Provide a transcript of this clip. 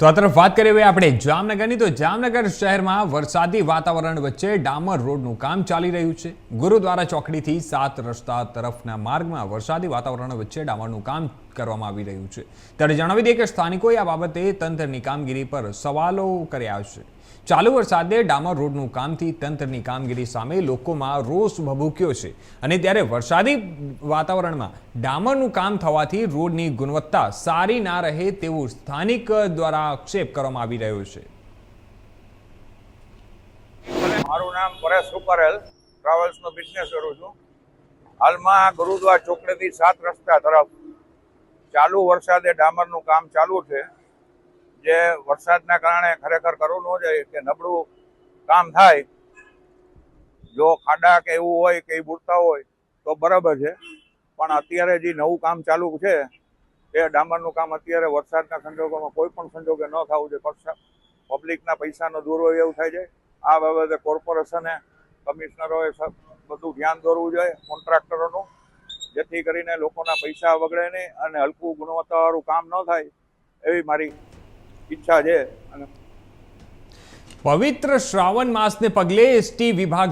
તો આ તરફ વાત કરીએ આપણે જામનગરની. તો જામનગર શહેરમાં વરસાદી વાતાવરણ વચ્ચે ડામર રોડનું કામ ચાલી રહ્યું છે. ગુરુદ્વારા ચોકડીથી સાત રસ્તા તરફના માર્ગમાં વરસાદી વાતાવરણ વચ્ચે ડામરનું કામ કરવામાં આવી રહ્યું છે. ત્યારે જણાવી દઈએ કે સ્થાનિકોએ આ બાબતે તંત્રની કામગીરી પર સવાલો કર્યા છે. ચાલુ વરસાદે ડામર રોડનું કામથી તંત્રની કામગીરી સામે લોકોમાં રોષ ભભૂક્યો છે અને ત્યારે વરસાદી વાતાવરણમાં ડામરનું કામ થવાથી રોડની ગુણવત્તા સારી ના રહે તેવું સ્થાનિક દ્વારા આક્ષેપ કરવામાં આવી રહ્યો છે. મારું નામ પરેશ સુપરેલ, ટ્રાવેલ્સનો બિઝનેસ કરું છું. હાલમાં ગુરુદ્વાર ચોકડીથી સાત રસ્તા તરફ ચાલુ વરસાદે ડામરનું કામ ચાલુ છે. જે વરસાદના કારણે ખરેખર કરવું ન જોઈએ કે નબળું કામ થાય, જો ખાડા કે એવું હોય કે એ બુડતા હોય તો બરાબર છે. પણ અત્યારે જે નવું કામ ચાલુ છે, એ ડામરનું કામ અત્યારે વરસાદના સંજોગોમાં કોઈ પણ સંજોગે ન થવું જોઈએ. પબ્લિકના પૈસાનો દુર્વ્યય થાય છે. આ બાબતે કોર્પોરેશને કમિશનરોએ બધું ધ્યાન દોરવું જોઈએ, કોન્ટ્રાક્ટરોનું. જેથી કરીને લોકોના પૈસા વગડે નહીં અને હલકું ગુણવત્તાવાળું કામ ન થાય એવી મારી ઈચ્છા છે. અને પવિત્ર શ્રાવણ માસને પગલે એસટી વિભાગ